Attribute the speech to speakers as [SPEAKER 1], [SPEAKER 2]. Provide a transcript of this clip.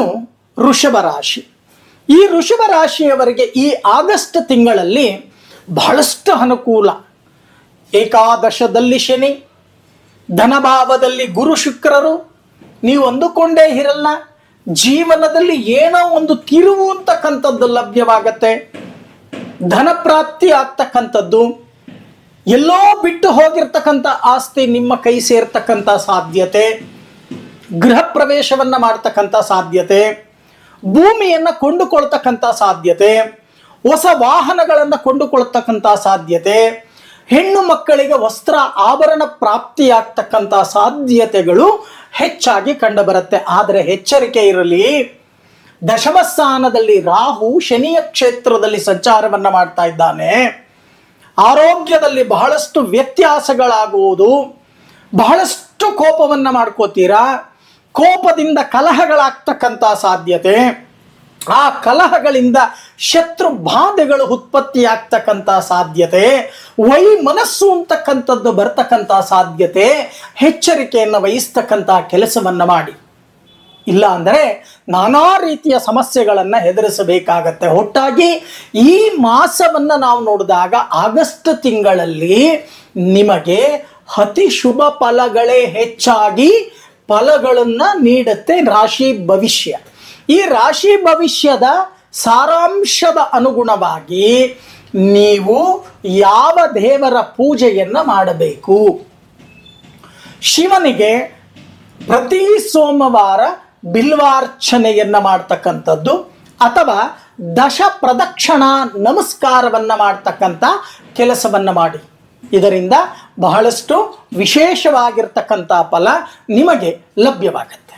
[SPEAKER 1] ಇನ್ನು ವೃಷಭ ರಾಶಿ. ಈ ಋಷಭ ರಾಶಿಯವರಿಗೆ ಈ ಆಗಸ್ಟ್ ತಿಂಗಳಲ್ಲಿ ಬಹಳಷ್ಟು ಅನುಕೂಲ. ಏಕಾದಶದಲ್ಲಿ ಶನಿ, ಧನಭಾವದಲ್ಲಿ ಗುರು ಶುಕ್ರರು, ನೀವು ಅಂದುಕೊಂಡೇ ಇರಲ್ಲ. ಜೀವನದಲ್ಲಿ ಏನೋ ಒಂದು ತಿರುವು ಅಂತಕ್ಕಂಥದ್ದು ಲಭ್ಯವಾಗತ್ತೆ. ಧನ ಪ್ರಾಪ್ತಿ ಆಗ್ತಕ್ಕಂಥದ್ದು. ಎಲ್ಲೋ ಬಿಟ್ಟು ಹೋಗಿರ್ತಕ್ಕಂಥ ಆಸ್ತಿ ನಿಮ್ಮ ಕೈ ಸೇರ್ತಕ್ಕಂಥ ಸಾಧ್ಯತೆ. ಗೃಹ ಪ್ರವೇಶವನ್ನ ಮಾಡ್ತಕ್ಕಂಥ ಸಾಧ್ಯತೆ, ಭೂಮಿಯನ್ನು ಕೊಂಡುಕೊಳ್ತಕ್ಕಂಥ ಸಾಧ್ಯತೆ, ಹೊಸ ವಾಹನಗಳನ್ನು ಕೊಂಡುಕೊಳ್ತಕ್ಕಂಥ ಸಾಧ್ಯತೆ, ಹೆಣ್ಣು ಮಕ್ಕಳಿಗೆ ವಸ್ತ್ರ ಆಭರಣ ಪ್ರಾಪ್ತಿಯಾಗ್ತಕ್ಕಂಥ ಸಾಧ್ಯತೆಗಳು ಹೆಚ್ಚಾಗಿ ಕಂಡುಬರುತ್ತೆ. ಆದರೆ ಎಚ್ಚರಿಕೆ ಇರಲಿ. ದಶಮ ಸ್ಥಾನದಲ್ಲಿ ರಾಹು ಶನಿಯ ಕ್ಷೇತ್ರದಲ್ಲಿ ಸಂಚಾರವನ್ನು ಮಾಡ್ತಾ ಇದ್ದಾನೆ. ಆರೋಗ್ಯದಲ್ಲಿ ಬಹಳಷ್ಟು ವ್ಯತ್ಯಾಸಗಳಾಗುವುದು. ಬಹಳಷ್ಟು ಕೋಪವನ್ನ ಮಾಡ್ಕೋತೀರಾ? ಕೋಪದಿಂದ ಕಲಹಗಳಾಗ್ತಕ್ಕಂಥ ಸಾಧ್ಯತೆ, ಆ ಕಲಹಗಳಿಂದ ಶತ್ರು ಬಾಧೆಗಳು ಉತ್ಪತ್ತಿಯಾಗ್ತಕ್ಕಂಥ ಸಾಧ್ಯತೆ, ವೈ ಮನಸ್ಸು ಅಂತಕ್ಕಂಥದ್ದು ಬರ್ತಕ್ಕಂಥ ಸಾಧ್ಯತೆ, ಎಚ್ಚರಿಕೆಯನ್ನು ವಹಿಸ್ತಕ್ಕಂಥ ಕೆಲಸವನ್ನು ಮಾಡಿ. ಇಲ್ಲ ಅಂದರೆ ನಾನಾ ರೀತಿಯ ಸಮಸ್ಯೆಗಳನ್ನು ಎದುರಿಸಬೇಕಾಗತ್ತೆ. ಒಟ್ಟಾಗಿ ಈ ಮಾಸವನ್ನು ನಾವು ನೋಡಿದಾಗ ಆಗಸ್ಟ್ ತಿಂಗಳಲ್ಲಿ ನಿಮಗೆ ಅತಿ ಶುಭ ಫಲಗಳೇ ಹೆಚ್ಚಾಗಿ ಫಲಗಳನ್ನು ನೀಡುತ್ತೆ ರಾಶಿ ಭವಿಷ್ಯ. ಈ ರಾಶಿ ಭವಿಷ್ಯದ ಸಾರಾಂಶದ ಅನುಗುಣವಾಗಿ ನೀವು ಯಾವ ದೇವರ ಪೂಜೆಯನ್ನು ಮಾಡಬೇಕು. ಶಿವನಿಗೆ ಪ್ರತಿ ಸೋಮವಾರ ಬಿಲ್ವಾರ್ಚನೆಯನ್ನು ಮಾಡ್ತಕ್ಕಂಥದ್ದು ಅಥವಾ ದಶ ಪ್ರದಕ್ಷಿಣ ನಮಸ್ಕಾರವನ್ನು ಮಾಡ್ತಕ್ಕಂಥ ಕೆಲಸವನ್ನು ಮಾಡಿ. ಇದರಿಂದ ಬಹಳಷ್ಟು ವಿಶೇಷವಾಗಿರ್ತಕ್ಕಂಥ ಫಲ ನಿಮಗೆ ಲಭ್ಯವಾಗುತ್ತೆ.